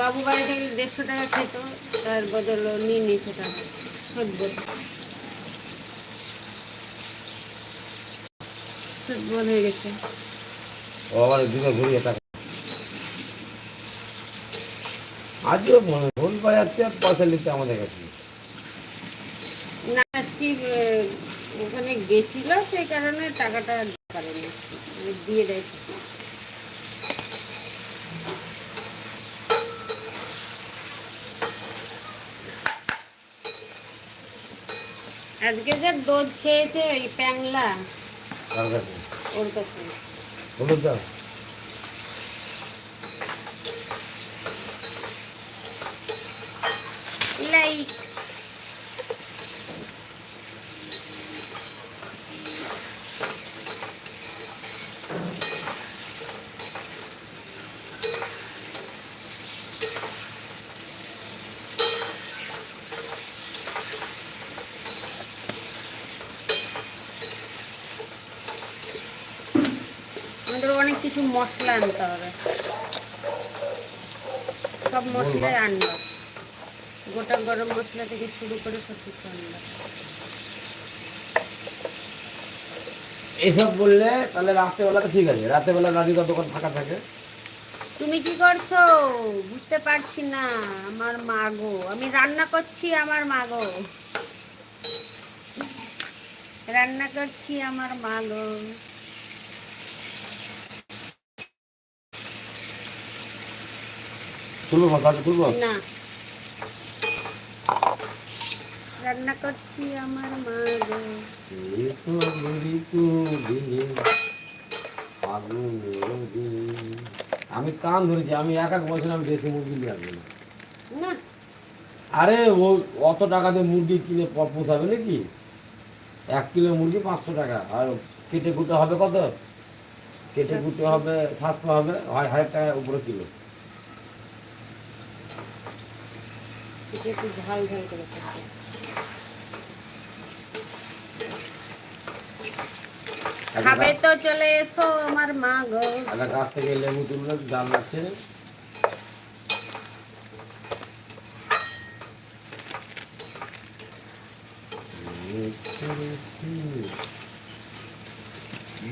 বাবু বাড়ি থেকে দেড়শো টাকা খেত তার বদল নিয়ে নিয়েছে টাকা হয়ে গেছে। টাকা আজও ভুল পাওয়া যাচ্ছে পয়সা নিচ্ছে আমাদের কাছে। না শিব ওখানে গেছিল সেই কারণে টাকাটা পারেনি। দিয়ে দেয়। আজকে যে ডোজ খেয়েছে ওই প্যাংলা। কাছে? ওর কাছে হলুদ দাও লাইক আমাদের অনেক কিছু মশলা আনতে হবে। সব মশলাই আনব। গোটা গরম মশলা থেকে শুরু করে সব কিছু আনব। এইসব বললে তাহলে রাত্রেবেলা তো ঠিক আছে। রাত্রেবেলা রাধিকা দোকান ফাঁকা থাকে। তুমি কি করছ? বুঝতে পারছি না। আমার মা গো। আমি রান্না করছি আমার মা গো। রান্না করছি আমার মা গো। খুলবো মা কাজ খুলবো না। রান্না করছি আমার মা। আমি কান ধরেছি আমি এক এক বছর আমি দেশি মুরগি নিয়ে আসব না। না। আরে ও অত টাকা দিয়ে মুরগি কিনে পোষাবে নাকি? এক কিলো মুরগি পাঁচশো টাকা। আর কেটে কুটে হবে কত? কেটে কুটে হবে সাতশো হবে হয় হাজার টাকা উপরে কিলো। এটা একটু ঝাল ঝাল করে খাচ্ছি খাবে তো চলে এসো আমার মা গো। গাছ থেকে লেবু তুললে ডাল আছে।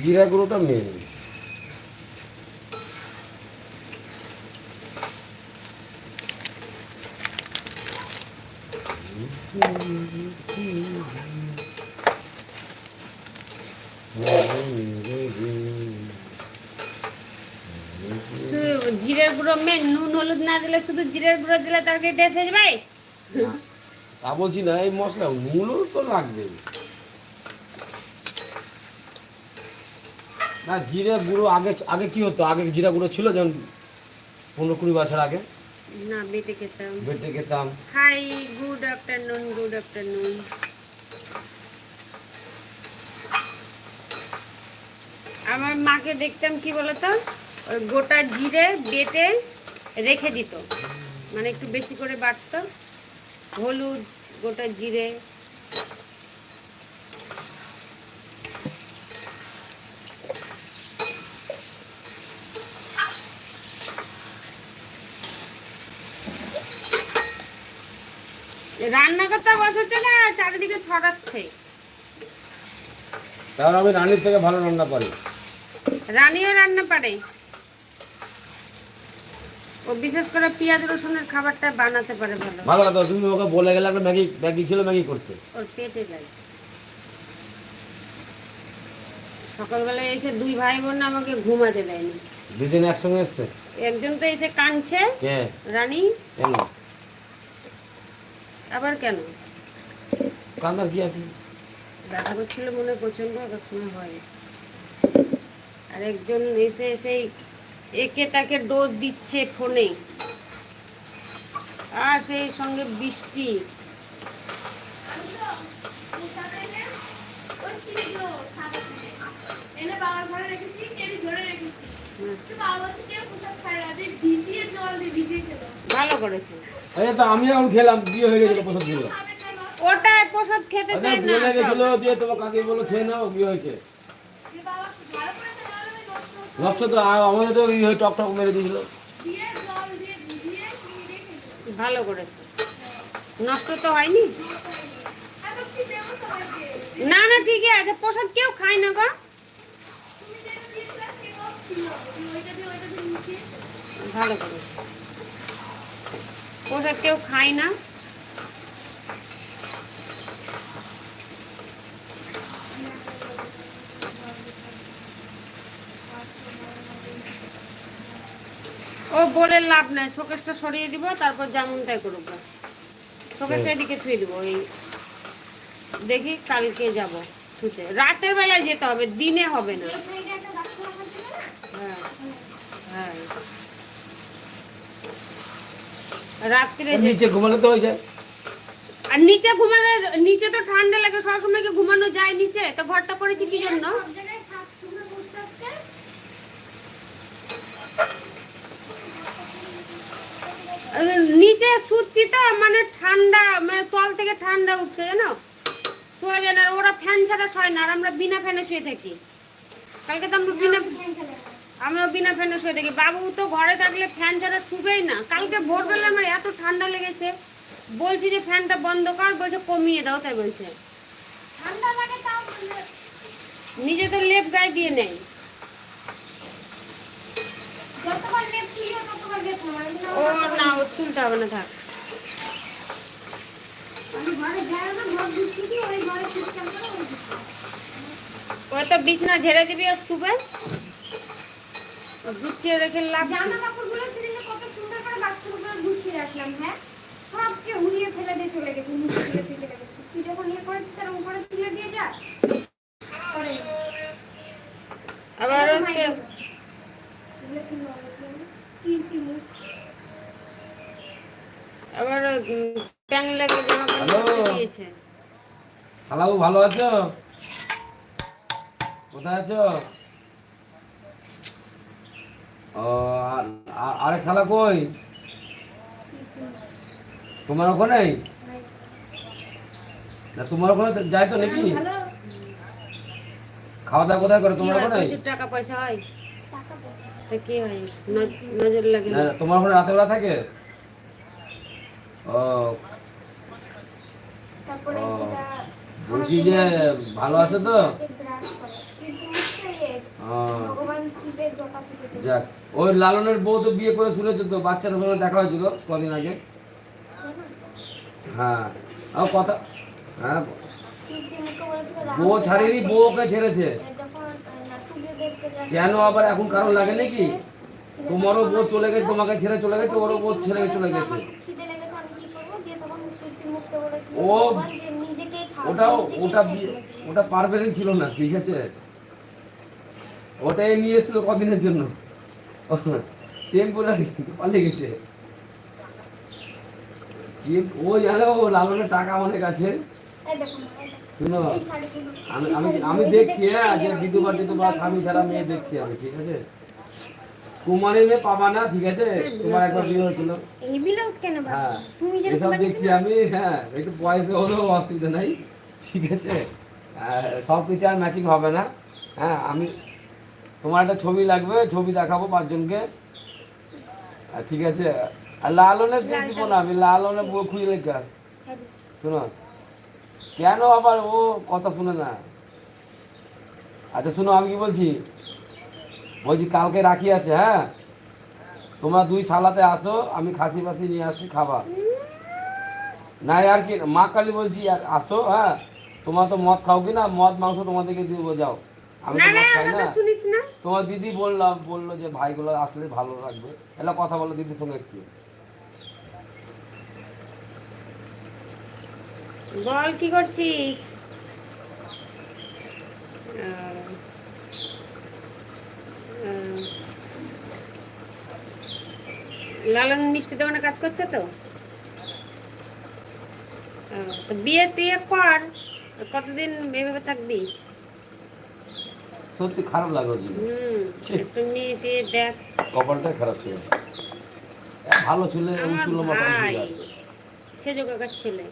জিরা গুঁড়োটা মেন। জিরের গুঁড়ো মেন নুন, হলুদ না দিলে শুধু জিরের গুঁড়ো দিলে তরকারি টেস্ট হয়ে তা বলছি না, এই মশলা, নুনও তো লাগবে। না, জিরে গুঁড়ো আগে আগে কি হতো? আগে জিরা গুঁড়ো ছিল যেমন পনেরো কুড়ি বছর আগে। না বেটে খেতাম। বেটে খেতাম। Hi good afternoon good afternoon আমার মাকে দেখতাম কি বলতো? ওই গোটা জিরে বেটে রেখে দিত। মানে একটু বেশি করে বাটতো। হলুদ গোটা জিরে। রান্না করতে বসেছে না চারিদিকে ছড়াচ্ছে। তাহলে আমি রানীর থেকে ভালো রান্না পারি। রানীও রান্না পারে। ও বিশেষ করে পেঁয়াজ রসুনের খাবারটা বানাতে পারে ভালো। ভালো কথা তুমি ওকে বলে গেলে একটা ম্যাগি ম্যাগি ছিল ম্যাগি করতে। ওর পেটে লাগছে সকালবেলায় এসে দুই ভাই বোন আমাকে ঘুমাতে দেয়নি। দুদিন একসঙ্গে এসছে? একজন তো এসে কাঁদছে। কে? রানী? কেন? আবার কেন? কান্দার কি আছে? দেখা করছিল মনে প্রচণ্ড প্রচণ্ড এক সময় হয়। আর একজন এসে এসে একে তাকে ডোজ দিচ্ছে ফোনে আর সেই সঙ্গে বৃষ্টি এনে বাবার ঘরে রেখেছি কেড়ে ধরে রেখেছি হুম, তো বাবা বলছে কেউ কোথাও খায় না দিয়ে ভিজিয়ে জল দিয়ে ভিজিয়ে খেলো ভালো করেছে। এই তো আমি এখন খেলাম বিয়ে হয়ে গেছিল প্রসাদ দিল ওটা প্রসাদ খেতে আচ্ছা না বলে গেছিল দিয়ে তোমার কাকে বলো খেয়ে নাও বিয়ে হয়েছে। দিয়ে বাবা ভালো করে তাহলে নষ্ট তো আমাদের তো ইয়ে টক টক মেরে দিয়েছিল। ভালো করেছে। নষ্ট তো হয়নি? না না ঠিকই আছে প্রসাদ কেউ খায় না গো তুমি যেটা দিয়েছিলে সেটাও ছিল ওইটা দিয়ে ওইটা দিয়ে মিশিয়ে ভালো করেছে প্রসাদ কেউ খায় না। ও বলে লাভ নাই শোকেশটা সরিয়ে দিব তারপর করুক গা। শোকেসটা এদিকে থুয়ে দিব এই দেখি কালকে যাব থুতে। রাতের বেলায় যেতে হবে দিনে হবে না এই সাইডে একটা বাক্স রাখা ছিল না হ্যাঁ হ্যাঁ রাত্রে নিচে ঘুমালে তো হয়ে যায়। আর নিচে ঘুমালে নিচে তো ঠান্ডা লাগে কি ঘুমানো যায় নিচে? তো ঘরটা করেছি কি জন্য? নিচে শুচ্ছি তো মানে ঠান্ডা মানে তল থেকে ঠান্ডা উঠছে জানো? শোয়া যায় না আর ওরা ফ্যান ছাড়া শয় না আর আমরা বিনা ফ্যানে শুয়ে থাকি। কালকে তো আমরা বিনা আমিও বিনা ফ্যানে শুয়ে থাকি বাবু তো ঘরে থাকলে ফ্যান ছাড়া শুবেই না। কালকে ভোরবেলা আমার এত ঠান্ডা লেগেছে। বলছি যে ফ্যানটা বন্ধ কর বলছে কমিয়ে দাও তাই বলছে। ঠান্ডা লাগে তাও নিজে তো লেপ গায়ে দিয়ে নেই। যতবার লেপ তুলিও ততবার লেপ নামাই না ও না ও তুলতে হবে না থাক। ওই তো বিছনা ঝেড়ে দিবি আর শুবে? ও গুছিয়ে রেখে লাভ জামা কাপড়গুলো সেদিনে কত সুন্দর করে উপরে গুছিয়ে রাখলাম হ্যাঁ? সবকে উড়িয়ে ফেলে দিয়ে চলে গেছে নিচে ফেলে দিয়ে চলে গেছে। তুই যখন ইয়ে করেছিস তার উপরে তুলে দিয়ে যা। আবার হচ্ছে কি মুখ? আবার প্যান লেগে জামা হ্যালো? খুলে দিয়েছে। শালাবু ভালো আছো? কোথায় আছো? আর- আর- আরেক শালা কই? তোমার ওখানে? না তোমার ওখানে যাই তো নাকি? ভালো। খাওয়া দাওয়া কোথায় করে তোমার ওখানে? প্রচুর টাকা পয়সা হয়? তা কি হয়? ন- নজর লাগে না, তোমার ওখানে রাতেবেলা থাকে? ও। ও, বলছি যে ভালো আছো তো ব্রাশ করে কিন্তু মুখটা ইয়ে ও, ভগবান শিবের জটা থেকে চলে যাক ওই লালনের বউ তো বিয়ে করে শুনেছো তো বাচ্চাটার সঙ্গে দেখা হয়েছিল কদিন আগে। হ্যাঁ ও কথা হ্যাঁ। বউ ছাড়েনি বউ ওকে ছেড়েছে। কেন আবার এখন কারণ লাগে নাকি? তোমারও বউ চলে গেছে তোমাকে ছেড়ে চলে গেছে ওরও বউ ছেড়ে চলে গেছে। ও, ওটা বিয়ে- ফেলেছে। ওটা পারবেন ছিল না ঠিক আছে? ওটাই নিয়ে এসেছিল কদিনের জন্য। টেম্পোরারি পালিয়ে গেছে। ও জানো ও লালনের টাকা অনেক আছে। শুনো আমি আমি দেখছি হ্যাঁ না, যে বিধবা টিধবা স্বামী ছাড়া মেয়ে দেখছি আমি ঠিক আছে? কুমারী মেয়ে পাবা না ঠিক আছে? তোমার একবার বিয়ে হয়েছিল? হ্যাঁ এসব দেখছি আমি হ্যাঁ একটু পয়সা হলেও অসুবিধা নাই ঠিক আছে? সব কিছু আর ম্যাচিং হবে না হ্যাঁ আমি তোমার একটা ছবি লাগবে ছবি দেখাবো পাঁচজনকে। আর ঠিক আছে আর লালনের দিয়ে দিব না আমি লালনের বউ খুঁজে লেখা শোনো কেন আবার ও কথা শুনে না? আচ্ছা শোনো আমি কি বলছি? বলছি কালকে রাখি আছে হ্যাঁ? তোমরা দুই সালাতে আসো আমি খাসি ফাসি নিয়ে আসছি খাবার। না আর কি মা কালী বলছি আর আসো হ্যাঁ? তোমার তো মদ খাও কি না? মদ মাংস তোমাদেরকে দিয়ে যাও আমি শুনিস না। তোমার দিদি বললাম বলল যে ভাইগুলো আসলে ভালো লাগবে এলা কথা বলো দিদির সঙ্গে একটু। বল কি করছিস? লালন মিষ্টি দোকানে কাজ করছে তো? বিয়ে টিয়ে কর কতদিন এভাবে থাকবি? সত্যি খারাপ লাগল মেয়ে দেখ কপালটাই খারাপ ছিল। ভালো ছেলে সে যোগাকার ছেলে।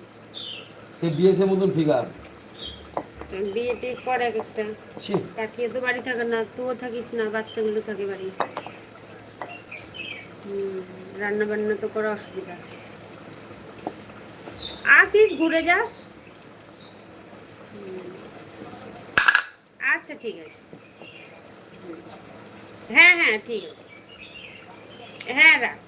সে বিএসএ মতন ফিগার কর এক একটা। কাকিয়ে তো বাড়ি থাকে না তুইও থাকিস না বাচ্চাগুলো থাকে বাড়ি। রান্না বান্না তো করা অসুবিধা। আসিস ঘুরে যাস। আচ্ছা ঠিক আছে। হ্যাঁ হ্যাঁ ঠিক আছে। হ্যাঁ রাখ।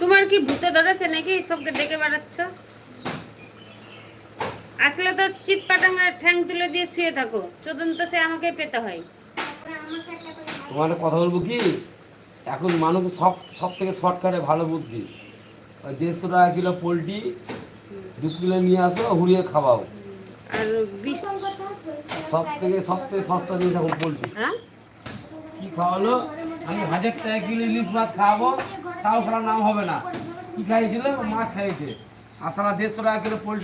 তোমার কি ভূতে ধরেছে নাকি? সবকে ডেকে বেড়াচ্ছ? আসলে তো চিৎ পাটাঙ্গা ঠ্যাং তুলে দিয়ে শুয়ে থাকো। চোদন তো সে আমাকে পেতে হয়। তোমার কথা বলব কি? এখন মানুষ সব সব থেকে শর্টকাটে ভালো বুদ্ধি। দেড়শো টাকা কিলো পোলট্রি দু কিলো নিয়ে আসো হুড়িয়ে খাওয়াও। আর সব থেকে সব থেকে সস্তা জিনিস এখন পোলট্রি। হ্যাঁ? কি খাওয়ালো? আমি হাজার টাকা কিলো ইলিশ মাছ খাওয়াবো তাও সারা নাম হবে না। কি খাইয়েছিল? মাছ খাইয়েছে। আর সারা দেড়শো টাকা কিলো পোলট্রি